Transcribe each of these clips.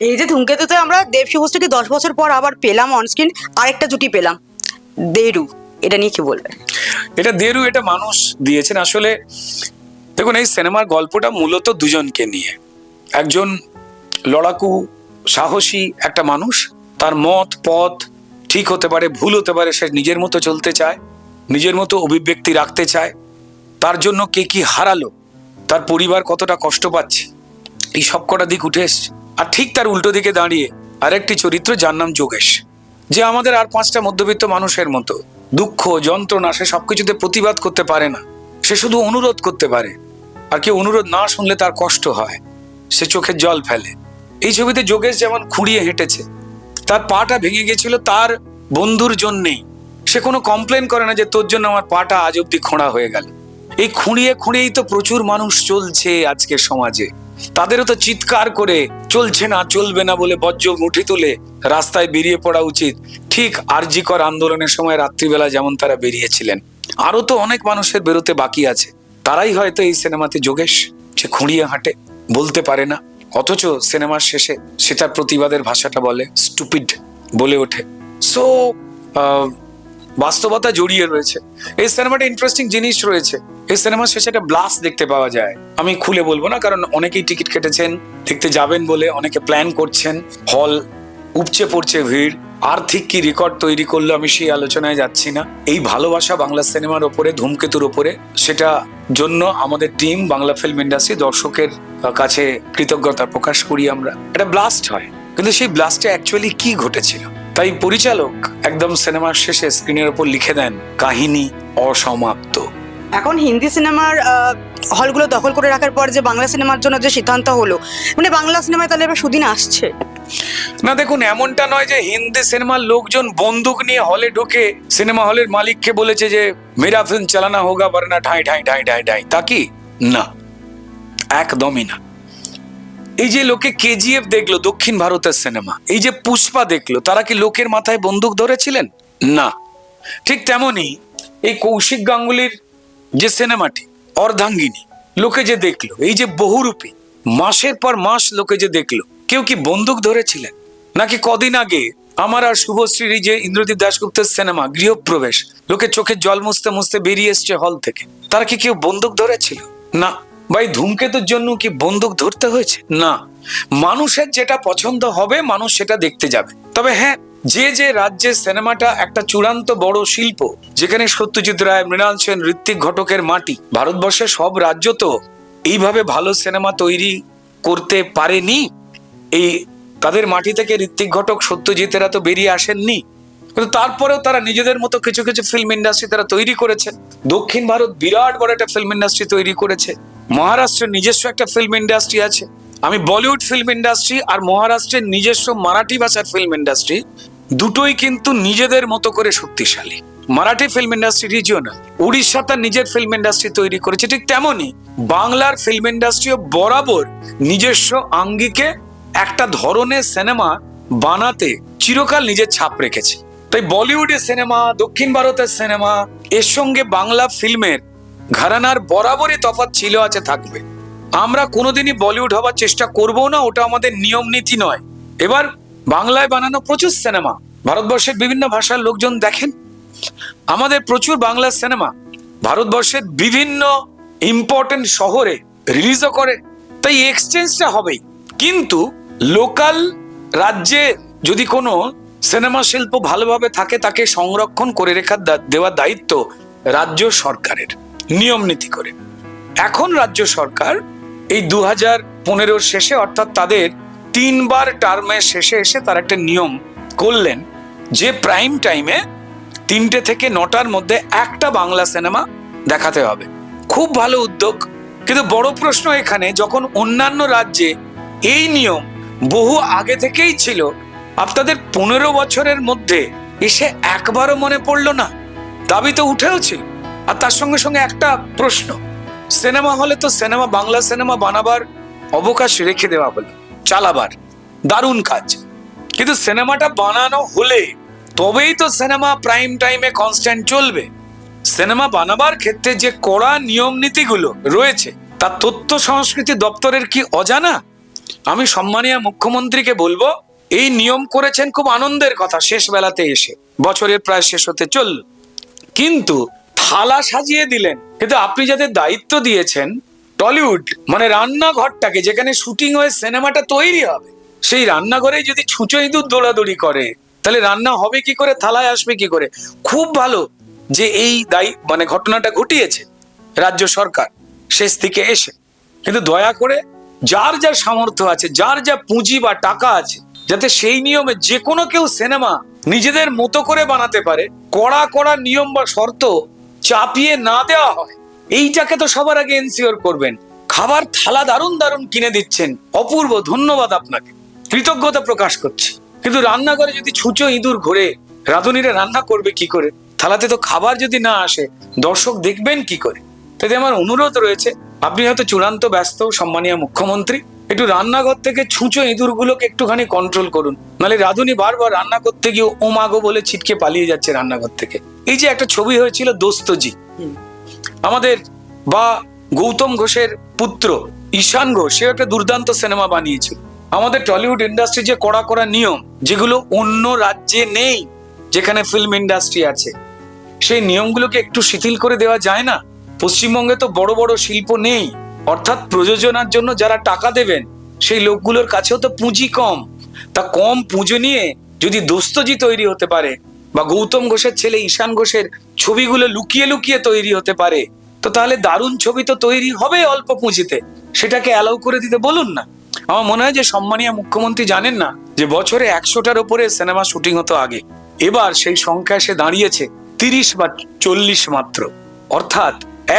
এই যে ধূমকেতুতে আমরা দেব শুভশ্রীকে দশ বছর পর আবার পেলাম অনস্ক্রিন আরেকটা জুটি পেলাম। দেরু, এটা নিয়ে কি বলবে এটা দেরু, এটা মানুষ দিয়েছেন। আসলে দেখুন, এই সিনেমার গল্পটা মূলত দুজনকে নিয়ে। একজন লড়াকু, সাহসী একটা মানুষ। তার মত, পথ ঠিক হতে পারে, ভুল হতে পারে, সে নিজের মতো চলতে চায়, নিজের মতো অভিব্যক্তি রাখতে চায়। তার জন্য কে কি হারালো, তার পরিবার কতটা কষ্ট পাচ্ছে, এই সব কটা দিক উঠে এসছে। আর ঠিক তার উল্টো দিকে দাঁড়িয়ে আরেকটি চরিত্র যার নাম যোগেশ, যে আমাদের আর পাঁচটা মধ্যবিত্ত মানুষের মতো। দুঃখ, যন্ত্রণা, সে সবকিছুতে প্রতিবাদ করতে পারে না। সে শুধু অনুরোধ করতে পারে। আর কেউ অনুরোধ না শুনলে তার কষ্ট হয়। সে চোখের জল ফেলে। এই ছবিতে যোগেশ যেমন খুঁড়িয়ে হেঁটেছে, তার পাটা ভেঙে গেছিল তার বন্ধুর জন্যেই। সে কোনো কমপ্লেন করে না যে, তোর জন্য আমার পাটা আজ অব্দি খোঁড়া হয়ে গেল। এই খুঁড়িয়ে খুঁড়িয়েই তো প্রচুর মানুষ চলছে আজকের সমাজে। তাদেরও তো চিৎকার করে, চলছে না, চলবে না বলে বজ্র মুঠি তুলে, রাস্তায় বেরিয়ে পড়া উচিত। ঠিক আরজিকর আন্দোলনের সময় রাত্রিবেলা যেমন তারা বেরিয়েছিলেন। আরও তো অনেক মানুষের বেরোতে বাকি আছে। তারাই হয়তো এই সিনেমাতে যোগেশ সে খুঁড়িয়ে হাঁটে, বলতে পারে না। অথচ সিনেমার শেষে সেটার প্রতিবাদের ভাষাটা বলে, স্টুপিড বলে ওঠে। সো বাস্তবতা জড়িয়ে রয়েছে। এই সিনেমাটা ইন্টারেস্টিং জিনিস রয়েছে। এই সিনেমার শেষে একটা ব্লাস্ট দেখতে পাওয়া যায়। আমি খুলে বলব না, কারণ অনেকেই টিকিট কেটেছেন, দেখতে যাবেন বলে অনেকে প্ল্যান করছেন। হল উপচে পড়ছে ভিড়। আর্থিক কি রেকর্ড তৈরি করল আমি সেই আলোচনায় যাচ্ছি না। এই ভালোবাসা বাংলা সিনেমার ওপরে, ধূমকেতুর ওপরে, সেটা জন্য আমাদের টিম বাংলা ফিল্ম ইন্ডাস্ট্রি দর্শকের কাছে কৃতজ্ঞতা প্রকাশ করি আমরা। একটা ব্লাস্ট হয়। কিন্তু সেই ব্লাস্টে অ্যাকচুয়ালি কি ঘটেছিল? তাই পরিচালক একদম সিনেমার শেষে স্ক্রিনের ওপর লিখে দেন কাহিনী অসমাপ্ত। এখন হিন্দি সিনেমার হলগুলো দখল করে রাখার পর যে বাংলা সিনেমার জন্য যে সিদ্ধান্ত হলো মানে বাংলা সিনেমায় তাহলে এবার সুদিন আসছে। না দেখুন এমনটা নয় যে হিন্দি সিনেমার লোকজন বন্দুক নিয়ে হলে ঢুকে সিনেমা হলের মালিককে বলেছে যে মেরা ফিল্ম চালানা হোগা বরনা ঢাই ঢাই ঢাই ঢাই ঢাই তা কি? না একদমই না। এই যে লোকে কেজিএফ দেখল, দক্ষিণ ভারতের সিনেমা, এই যে পুষ্পা দেখল, তারা কি লোকের মাথায় বন্দুক ধরেছিলেন? না। ঠিক তেমনি এই কৌশিক গাঙ্গুলির যে সিনেমাটি, অর্ধাঙ্গিনী, লোকে যে দেখল, এই যে বহুরূপী, মাসের পর মাস লোকে যে দেখল, কেউ কি বন্দুক ধরেছিলেন? নাকি কদিন আগে আমার আর শুভশ্রীর যে ইন্দ্রদীপ দাশগুপ্তের সিনেমা, গৃহপ্রবেশ, লোকে চোখে জল মুছতে মুছতে বেরিয়ে এসছে হল থেকে, তারা কি কেউ বন্দুক ধরেছিল? না। ভাই, ধূমকেতুর জন্য কি বন্দুক ধরতে হয়েছে? না। মানুষের যেটা পছন্দ হবে, মানুষ সেটা দেখতে যাবে। তবে হ্যাঁ যে যে রাজ্যের সিনেমাটা একটা চূড়ান্ত বড় শিল্প, যেখানে সত্যজিৎ রায়, মৃণাল সেন, ঋত্বিক ঘটকের মাটি, ভারতবর্ষের সব রাজ্য তো এইভাবে ভালো সিনেমা তৈরি করতে পারেনি? এই তাদের মাটি থেকে ঋত্বিক ঘটক সত্যজিতেরা তো বেরিয়ে আসেননি। কিন্তু তারপরেও তারা নিজেদের মতো কিছু কিছু ফিল্ম ইন্ডাস্ট্রি তারা তৈরি করেছে। দক্ষিণ ভারত বিরাট বড় একটা ফিল্ম ইন্ডাস্ট্রি তৈরি করেছে। মহারাষ্ট্রের নিজস্ব একটা ফিল্ম ইন্ডাস্ট্রি আছে। আমি বলিউড ফিল্ম ইন্ডাস্ট্রি আর মহারাষ্ট্রের নিজস্ব মারাঠি ভাষার ফিল্ম ইন্ডাস্ট্রি দুটোই কিন্তু নিজেদের মতো করে শক্তিশালী। Marathi film industry regional Orissa তার নিজের ফিল্ম ইন্ডাস্ট্রি তৈরি করেছে ঠিক তেমনই বাংলার ফিল্ম ইন্ডাস্ট্রিও বরাবর নিজস্ব আঙ্গিকে একটা ধরনের সিনেমা বানাতে চিরকাল নিজের ছাপ রেখেছে। তাই বলিউডের সিনেমা দক্ষিণ ভারতের সিনেমা এর সঙ্গে বাংলা ফিল্মের ঘরানার বরাবরই তফাৎ ছিল, আছে, থাকবে। আমরা কোনোদিনই বলিউড হবার চেষ্টা করব না, ওটা আমাদের নিয়ম নীতি নয়। এবার বাংলায় বানানো প্রচুর সিনেমা, ভারতবর্ষের বিভিন্ন ভাষার লোকজন দেখেন। আমাদের প্রচুর বাংলা সিনেমা, ভারতবর্ষের বিভিন্ন ইম্পর্টেন্ট শহরে রিলিজও করে। তাই এক্সচেঞ্জটা হবেই। কিন্তু লোকাল রাজ্যে যদি কোনো সিনেমা শিল্প ভালোভাবে থাকে, তাকে সংরক্ষণ করে রেখার দা- দেওয়ার দায়িত্ব রাজ্য সরকারের। নিয়ম নীতি করে। এখন রাজ্য সরকার এই দু হাজার পনেরোর শেষে, অর্থাৎ তাদের তিনবার টার্মের শেষে এসে তার একটা নিয়ম করলেন, যে প্রাইম টাইমে তিনটে থেকে নটার মধ্যে একটা বাংলা সিনেমা দেখাতে হবে। খুব ভালো উদ্যোগ। কিন্তু বড় প্রশ্ন এখানে, যখন অন্যান্য রাজ্যে এই নিয়ম বহু আগে থেকেই ছিল, আপনাদের পনেরো বছরের মধ্যে এসে একবারও মনে পড়ল না? দাবি তো উঠেও ছিল। আর তার সঙ্গে সঙ্গে একটা প্রশ্ন। সিনেমা হলে তো সিনেমা, বাংলা সিনেমা বানাবার অবকাশ রেখে দেওয়া হলো, চালাবার। দারুণ কাজ। কিন্তু সিনেমাটা বানানো হলে তবেই তো সিনেমা প্রাইম টাইমে কনস্ট্যান্ট চলবে। সিনেমা বানাবার ক্ষেত্রে যে কড়া নিয়ম নীতিগুলো রয়েছে তা তথ্য সংস্কৃতি দপ্তরের কি অজানা? আমি সম্মানীয় মুখ্যমন্ত্রীকে বলব, এই নিয়ম করেছেন খুব আনন্দের কথা শেষ বেলাতে এসে। বছরের প্রায় শেষ হতে চলল। কিন্তু থালা সাজিয়ে দিলেন। কিন্তু আপনি যাদের দায়িত্ব দিয়েছেন, টলিউড মানে রান্নাঘরটাকে, যেখানে শুটিং হয়ে সিনেমাটা তৈরি হবে, সেই রান্নাঘরে যদি ছুঁচো ইঁদুর দৌড়াদৌড়ি করে, তাহলে রান্না হবে কি করে, থালায় আসবে কি করে? খুব ভালো যে এই দায়ী মানে ঘটনাটা ঘটিয়েছে রাজ্য সরকার, শেষ দিকে এসে। কিন্তু দয়া করে যার যার সামর্থ্য আছে, যার যা পুঁজি বা টাকা আছে, যাতে সেই নিয়মে যে কোনো কেউ সিনেমা নিজেদের মতো করে বানাতে পারে, কড়া কড়া নিয়ম বা শর্ত চাপিয়ে না দেওয়া হয়। এইটাকে তো সবার আগে এনসিওর করবেন। খাবার থালা দারুণ দারুণ কিনে দিচ্ছেন। অপূর্ব ধন্যবাদ আপনাকে। কৃতজ্ঞতা প্রকাশ করছি। কিন্তু রান্নাঘরে যদি ছুঁচো ইঁদুর ঘুরে, রাঁধুনিরা রান্না করবে কি করে? থালাতে তো খাবার যদি না আসে, দর্শক দেখবেন কি করে? তাতে আমার অনুরোধ রয়েছে, আপনি হয়তো চূড়ান্ত ব্যস্ত, সম্মানীয় মুখ্যমন্ত্রী, একটু রান্নাঘর থেকে ছুঁচো ইঁদুরগুলোকে একটুখানি কন্ট্রোল করুন। নাহলে রাঁধুনি বারবার রান্না করতে গিয়ে ওমাগো বলে ছিটকে পালিয়ে যাচ্ছে রান্নাঘর থেকে। এই যে একটা ছবি হয়েছিল দোস্তজি। আমাদের বা গৌতম ঘোষের পুত্র ঈশান ঘোষ সে একটা দুর্দান্ত সিনেমা বানিয়েছিল। আমাদের টলিউড ইন্ডাস্ট্রি যে কড়া কড়া নিয়ম যেগুলো অন্য রাজ্যে নেই যেখানে ফিল্ম ইন্ডাস্ট্রি আছে সেই নিয়মগুলোকে একটু শিথিল করে দেওয়া যায় না? পশ্চিমবঙ্গে তো বড় বড় শিল্প নেই। অর্থাৎ প্রযোজনার জন্য যারা টাকা দেবেন সেই লোকগুলোর কাছেও তো পুঁজি কম। তা কম পুঁজি নিয়ে যদি দোস্তজি তৈরি হতে পারে বা গৌতম ঘোষের ছেলে ঈশান ঘোষের ছবিগুলো লুকিয়ে লুকিয়ে তৈরি হতে পারে, তো তাহলে দারুণ ছবি তো তৈরি হবে অল্প পুঁজিতে। সেটাকে অ্যালাউ করে দিতে বলুন না। আমার মনে হয় যে সম্মানীয় মুখ্যমন্ত্রী জানেন না যে বছরে একশোটার উপরে সিনেমা শুটিং হতো আগে। এবার সেই সংখ্যা এসে দাঁড়িয়েছে তিরিশ বা চল্লিশ মাত্র। অর্থাৎ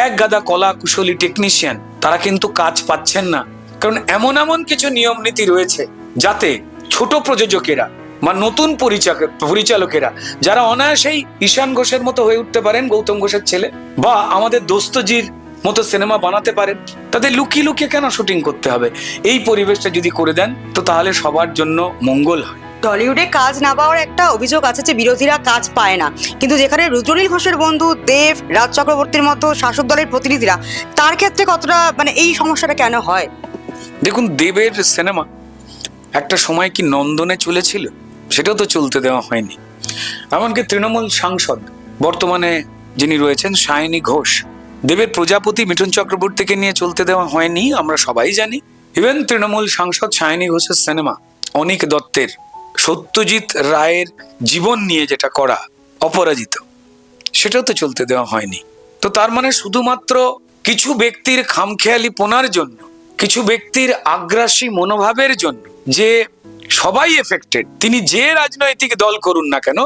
এক গাদা কলা কুশলী টেকনিশিয়ান তারা কিন্তু কাজ পাচ্ছেন না। কারণ এমন এমন কিছু নিয়ম নীতি রয়েছে যাতে ছোট প্রযোজকেরা বা নতুন পরিচালক পরিচালকেরা যারা অনায়াসেই ঈশান ঘোষের মতো হয়ে উঠতে পারেন গৌতম ঘোষের ছেলে বা আমাদের দোস্তজির মতো সিনেমা বানাতে পারেন তাদের লুকিয়ে লুকিয়ে কেন শুটিং করতে হবে? এই পরিবেশটা যদি করে দেন তো তাহলে সবার জন্য মঙ্গল হয়। টলিউডে কাজ না পাওয়ার একটা অভিযোগ আছে যে বিরোধীরা কাজ পায় না। কিন্তু যেখানে রুজনীল ঘোষের বন্ধু দেব রাজ চক্রবর্তীর মতো শাসক দলের প্রতিনিধিরা তার ক্ষেত্রে কতটা মানে এই সমস্যাটা কেন হয়? দেখুন দেবের সিনেমা একটা সময় কি নন্দনে চলেছিল? সেটাও তো চলতে দেওয়া হয়নি। এমনকি তৃণমূল সাংসদ, বর্তমানে যিনি রয়েছেন, সায়নী ঘোষ, দেবের প্রজাপতি মিঠুন চক্রবর্তীকে নিয়ে চলতে দেওয়া হয়নি, আমরা সবাই জানি। ইভেন তৃণমূল সাংসদ সায়নী ঘোষের সিনেমা, অনিক দত্তের সত্যজিৎ রায়ের জীবন নিয়ে যেটা করা অপরাজিত, সেটাও তো চলতে দেওয়া হয়নি। তো তার মানে শুধুমাত্র কিছু ব্যক্তির খামখেয়ালি পোনার জন্য, কিছু ব্যক্তির আগ্রাসী মনোভাবের জন্য যে সবাই এফেক্টেড তিনি যে রাজনৈতিক দল করুন না কেন,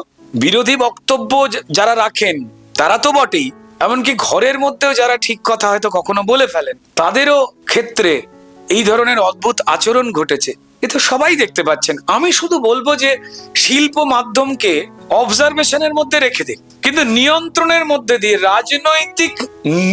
বিরোধী বক্তব্য যারা রাখেন, তারা তো বটেই। এমনকি ঘরের মধ্যেও যারা ঠিক কথা হয়তো কখনো বলে ফেলেন, তাদেরও ক্ষেত্রে এই ধরনের অদ্ভুত আচরণ ঘটেছে। এ তো সবাই দেখতে পাচ্ছেন। আমি শুধু বলব যে, শিল্প মাধ্যমকে অবজারভেশনের মধ্যে রেখে দিন। কিন্তু নিয়ন্ত্রণের মধ্যে দিয়ে, রাজনৈতিক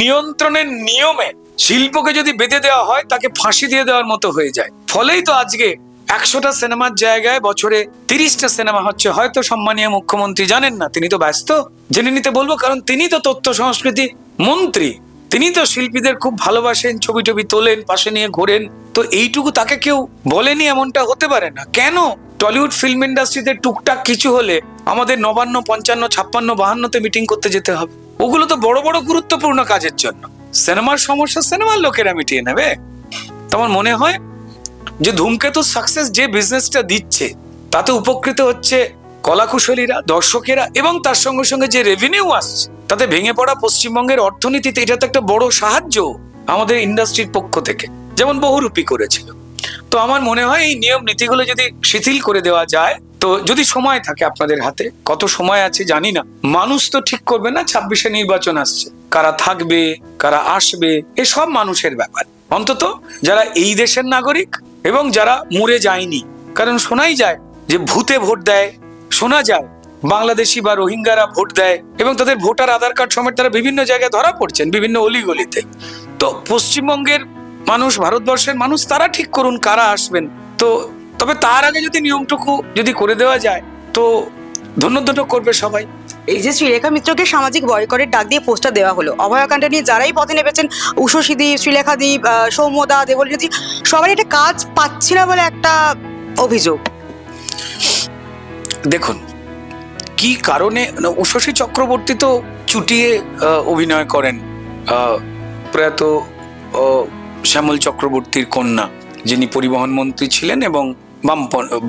নিয়ন্ত্রণের নিয়মে শিল্পকে যদি বেঁধে দেওয়া হয়, তাকে ফাঁসি দিয়ে দেওয়ার মতো হয়ে যায়। ফলেই তো আজকে একশোটা সিনেমার জায়গায় বছরে তিরিশটা সিনেমা হচ্ছে। হয়তো সম্মানীয় মুখ্যমন্ত্রী জানেন না, তিনি তো ব্যস্ত। জেনে নিতে বলব, কারণ তিনি তো তথ্য সংস্কৃতি মন্ত্রী। তিনি তো শিল্পীদের খুব ভালোবাসেন, ছবি টবি তোলেন, পাশে নিয়ে ঘোরেন। তো এইটুকু তাকে কেউ বলেনি এমনটা হতে পারে না। কেন? টলিউড ফিল্ম ইন্ডাস্ট্রিতে টুকটাক কিছু হলে আমাদের নবান্ন, পঞ্চান্ন, ছাপ্পান্ন, বাহান্নতে মিটিং করতে যেতে হবে। ওগুলো তো বড় বড় গুরুত্বপূর্ণ কাজের জন্য। সিনেমার সমস্যা সিনেমার লোকেরা মিটিয়ে নেবে। তোমার মনে হয় যে ধূমকেতু সাকসেস যে বিজনেসটা দিচ্ছে, তাতে উপকৃত হচ্ছে কলাকুশলীরা, দর্শকেরা এবং তার সঙ্গে সঙ্গে যে রেভিনিউ আসছে, তাতে ভেঙে পড়া পশ্চিমবঙ্গের অর্থনীতিতে এটা তো একটা বড় সাহায্য আমাদের ইন্ডাস্ট্রির পক্ষ থেকে, যেমন বহুরূপী করেছিল। তো আমার মনে হয় এই নিয়ম নীতিগুলো যদি শিথিল করে দেওয়া যায়, তো যদি সময় থাকে আপনাদের হাতে, কত সময় আছে জানি না, মানুষ তো ঠিক করবে না ছাব্বিশে নির্বাচন আসছে, কারা থাকবে, কারা আসবে, এসব মানুষের ব্যাপার। অন্তত যারা এই দেশের নাগরিক এবং যারা মরে যায়নি। কারণ শোনাই যায় যে ভূতে ভোট দেয়, শোনা যায় বাংলাদেশি বা রোহিঙ্গারা ভোট দেয় এবং তাদের ভোটার আধার কার্ড সমেত তারা বিভিন্ন জায়গায় ধরা পড়ছেন, বিভিন্ন অলিগলিতে। তো পশ্চিমবঙ্গের মানুষ, ভারতবর্ষের মানুষ, তারা ঠিক করুন কারা আসবেন। তো তবে তার আগে যদি নিয়মটুকু যদি করে দেওয়া যায়, তো ধন্য ধন্য করবে সবাই। এই যে শ্রীলেখা মিত্রকে সামাজিক বয়কটের ডাক দিয়ে পোস্টার দেওয়া হলো। অভয়াকাণ্ড নিয়ে যারাই পথে নেমেছেন উষসীদি শ্রীলেখা দ্বীপ আহ, সৌম্যদা দেবলীনাদি সবাই একটা কাজ পাচ্ছি না বলে একটা অভিযোগ। দেখুন কি কারণে উষসী চক্রবর্তী তো চুটিয়ে অভিনয় করেন প্রয়াত শ্যামল চক্রবর্তীর কন্যা যিনি পরিবহন মন্ত্রী ছিলেন এবং বাম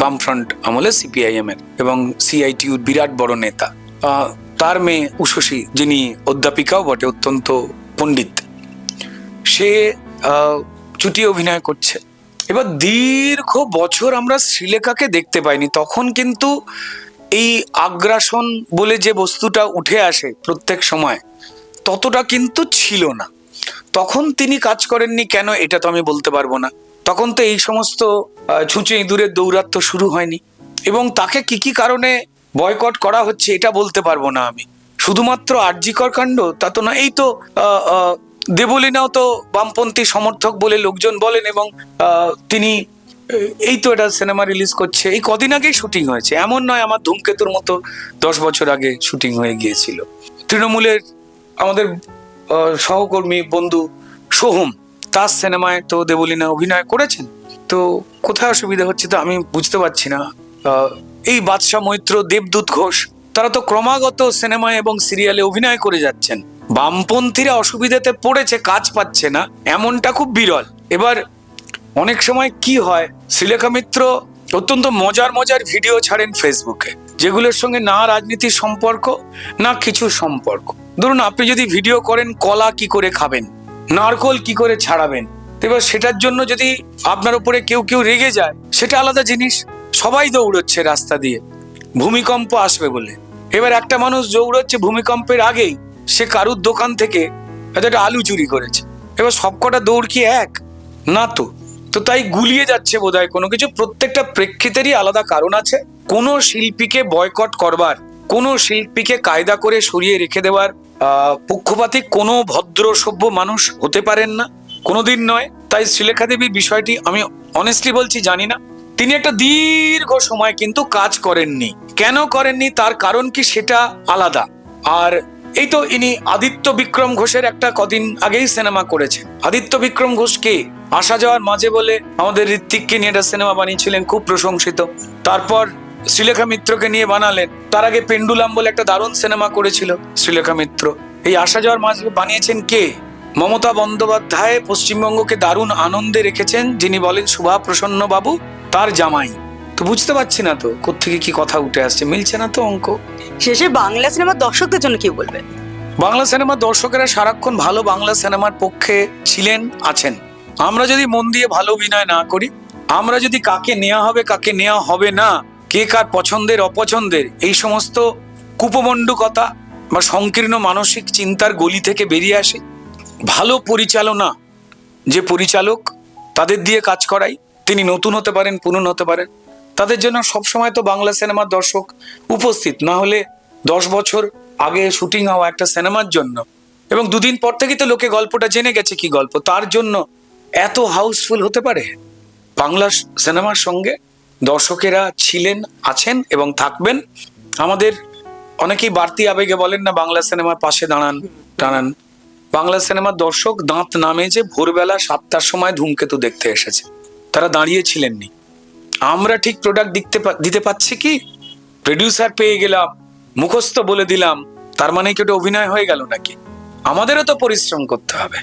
বামফ্রন্ট আমলে সিপিআইএম এর এবং সিআইটিউর বিরাট বড় নেতা। তার মেয়ে উষসী যিনি অধ্যাপিকাও বটে, অত্যন্ত পণ্ডিত। সে চুটিয়ে অভিনয় করছে। এবার দীর্ঘ বছর আমরা শ্রীলেখাকে দেখতে পাইনি। তখন কিন্তু এই আগ্রাসন বলে যে বস্তুটা উঠে আসে প্রত্যেক সময়, ততটা কিন্তু ছিল না। তখন তিনি কাজ করেননি, কেন এটা তো আমি বলতে পারব না। তখন তো এই সমস্ত ছুঁচে ইঁদুরের দৌরাত্ম্য শুরু হয়নি। এবং তাকে কি কি কারণে বয়কট করা হচ্ছে, এটা বলতে পারব না আমি। শুধুমাত্র আর্যিকর কাণ্ড, তা তো না, এই তো দেবলীনাও তো বামপন্থী সমর্থক বলে লোকজন বলেন এবং তিনি এই তো এটা সিনেমা রিলিজ করছে। এই কদিন আগেই শুটিং হয়েছে। এমন নয় আমার ধূমকেতুর মতো দশ বছর আগে শুটিং হয়ে গিয়েছিল। তৃণমূলের আমাদের সহকর্মী বন্ধু সোহম, তার সিনেমায় তো দেবলীনা অভিনয় করেছেন। তো কোথায় অসুবিধা হচ্ছে তো আমি বুঝতে পারছি না। এই বাদশাহ মৈত্র দেবদূত ঘোষ, তারা তো ক্রমাগত সিনেমায় এবং সিরিয়ালে অভিনয় করে যাচ্ছেন। বামপন্থীরা অসুবিধাতে পড়েছে, কাজ পাচ্ছে না, এমনটা খুব বিরল। এবার, অনেক সময় কি হয়, শ্রীলেখা মিত্র অত্যন্ত মজার মজার ভিডিও ছাড়েন ফেসবুকে, যেগুলোর সঙ্গে না রাজনীতির সম্পর্ক, না কিছু সম্পর্ক। ধরুন, আপনি যদি ভিডিও করেন, কলা কি করে খাবেন, নারকল কি করে ছাড়াবেন এবার সেটার জন্য যদি আপনার উপরে কেউ কেউ রেগে যায়, সেটা আলাদা জিনিস। সবাই দৌড়চ্ছে রাস্তা দিয়ে। ভূমিকম্প আসবে বলে। এবার একটা মানুষ দৌড়চ্ছে ভূমিকম্পের আগেই সে কারুর দোকান থেকে হয়তো একটা আলু চুরি করেছে। এবার সবকটা দৌড় কি এক? না তো। তো তাই গুলিয়ে যাচ্ছে বোধহয় কোনো কিছু। প্রত্যেকটা প্রেক্ষিতেরই আলাদা কারণ আছে। কোনো শিল্পীকে বয়কট করবার কোনো শিল্পীকে কায়দা করে সরিয়ে রেখে দেওয়ার আহ, পক্ষপাতিক কোনো ভদ্র সভ্য মানুষ হতে পারেন না। কোনোদিন নয়। তাই শ্রীলেখা দেবীর বিষয়টি আমি অনেস্টলি বলছি জানি না। তিনি একটা দীর্ঘ সময় কিন্তু কাজ করেননি। কেন করেননি? তার কারণ কি সেটা আলাদা। আর এই তো ইনি আদিত্য বিক্রম ঘোষের একটা কদিন আগেই সিনেমা করেছেন। আদিত্য বিক্রম ঘোষ কে আসা যাওয়ার মাঝে বলে আমাদের ঋত্বিককে নিয়ে একটা সিনেমা বানিয়েছিলেন, খুব প্রশংসিত। তারপর শ্রীলেখা মিত্রকে নিয়ে বানালেন। তার আগে পেন্ডুলাম বলে একটা দারুণ সিনেমা করেছিল শ্রীলেখা মিত্র। এই আসা যাওয়ার মাঝে বানিয়েছেন কে? মমতা বন্দ্যোপাধ্যায় পশ্চিমবঙ্গকে দারুণ আনন্দে রেখেছেন যিনি বলেন শুভা প্রসন্ন বাবু তার জামাই। তো বুঝতে পারছি না তো কোত্থেকে কি কথা উঠে আসছে? মিলছে না তো অঙ্ক? শেষে বাংলা সিনেমার দর্শকদের জন্য কি বলবেন বাংলা সিনেমার দর্শকেরা সারাক্ষণ ভালো বাংলা সিনেমার পক্ষে ছিলেন আছেন। আমরা যদি মন দিয়ে ভালো অভিনয় না করি আমরা যদি কাকে নেওয়া হবে কাকে নেওয়া হবে না কে কার পছন্দের অপছন্দের এই সমস্ত কুপমণ্ডুকতা বা সংকীর্ণ মানসিক চিন্তার গলি থেকে বেরিয়ে আসে। ভালো পরিচালনা যে পরিচালক তাদের দিয়ে কাজ করাই। তিনি নতুন হতে পারেন পুনন হতে পারেন। তাদের জন্য সবসময় তো বাংলা সিনেমার দর্শক উপস্থিত। না হলে দশ বছর আগে শুটিং হওয়া একটা সিনেমার জন্য এবং দুদিন পর থেকেই তো লোকে গল্পটা জেনে গেছে কি গল্প। তার জন্য এত হাউসফুল হতে পারে? বাংলা সিনেমার সঙ্গে দর্শকেরা ছিলেন, আছেন এবং থাকবেন। আমাদের অনেকেই বাড়তি আবেগে বলেন না, বাংলা সিনেমার পাশে দাঁড়ান দাঁড়ান বাংলা সিনেমার দর্শক দাঁত নামে যে ভোরবেলা সাতটার সময় ধূমকেতু দেখতে এসেছে। তারা দাঁড়িয়েছিলেননি। আমরা ঠিক প্রোডাক্ট দিতে দিতে পাচ্ছি কি? প্রডিউসার পেয়ে গেলাম, মুখস্থ বলে দিলাম, তার মানে কি ওটা অভিনয় হয়ে গেল নাকি? আমাদেরও তো পরিশ্রম করতে হবে।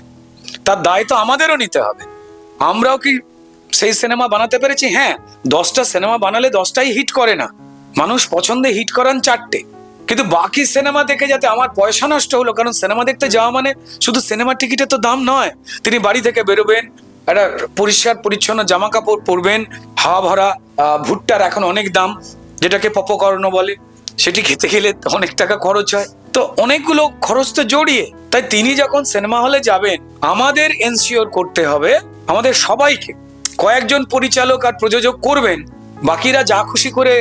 তার দায় তো আমাদেরও নিতে হবে। আমরাও কি সেই সিনেমা বানাতে পেরেছি? হ্যাঁ দশটা সিনেমা বানালে দশটাই হিট করে না। মানুষ পছন্দে হিট করান চারটে। কিন্তু বাকি সিনেমা দেখে যাতে আমার পয়সা নষ্ট হলো, কারণ সিনেমা দেখতে যাওয়া মানে শুধু সিনেমার টিকিটের তো দাম নয়। তিনি বাড়ি থেকে বেরোবেন, একটা পরিষ্কার পরিচ্ছন্ন জামা কাপড় পরবেন, হাওয়া ভরা ভুট্টার এখন অনেক দাম, যেটাকে পপকর্ণ বলে, সেটি খেতে গেলে অনেক টাকা খরচ হয়। তো অনেকগুলো খরচ তো জড়িয়ে, তাই তিনি যখন সিনেমা হলে যাবেন, আমাদের এনশিওর করতে হবে, আমাদের সবাইকে। কয়েকজন পরিচালক আর প্রযোজক করবেন, বাকিরা যা খুশি করে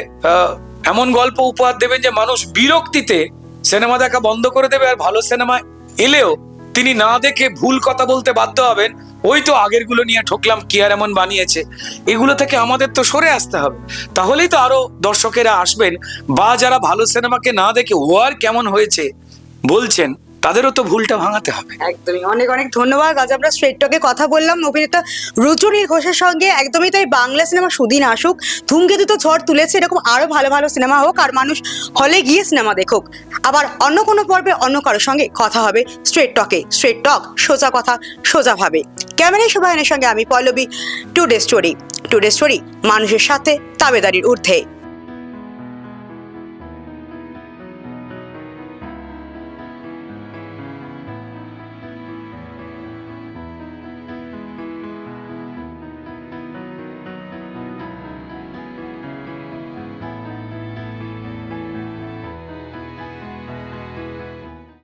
এমন গল্প উপহার দেবেন যে মানুষ বিরক্তিতে সিনেমা দেখা বন্ধ করে দেবে আর ভালো সিনেমা এলেও তিনি না দেখে ভুল কথা বলতে বাধ্য হবেন। ওই তো আগেরগুলো নিয়ে ঠকলাম, কি আর এমন বানিয়েছে। এগুলো থেকে আমাদের তো সরে আসতে হবে। তাহলেই তো আরও দর্শকেরা আসবেন বা যারা ভালো সিনেমাকে না দেখে ও আর কেমন হয়েছে বলছেন তাদেরও তো ভুলটা ভাঙাতে হবে। একদমই। অনেক অনেক ধন্যবাদ। আজ আমরা স্ট্রেট টকে কথা বললাম। অভিনেতা রুচুনীল ঘোষের সঙ্গে একদমই তাই বাংলা সিনেমা সুদিন আসুক। ধূমকেতু তো ঝড় তুলেছে, এরকম আরও ভালো ভালো সিনেমা হোক, আর মানুষ হলে গিয়ে সিনেমা দেখুক। আবার অন্য কোনো পর্বে অন্য কারোর সঙ্গে কথা হবে স্ট্রেট টকে স্ট্রেট টক সোজা কথা সোজাভাবে ক্যামেরায় শোভায়নের সঙ্গে আমি Pallavi. Today story today story মানুষের সাথে তাবেদারির ঊর্ধ্বে।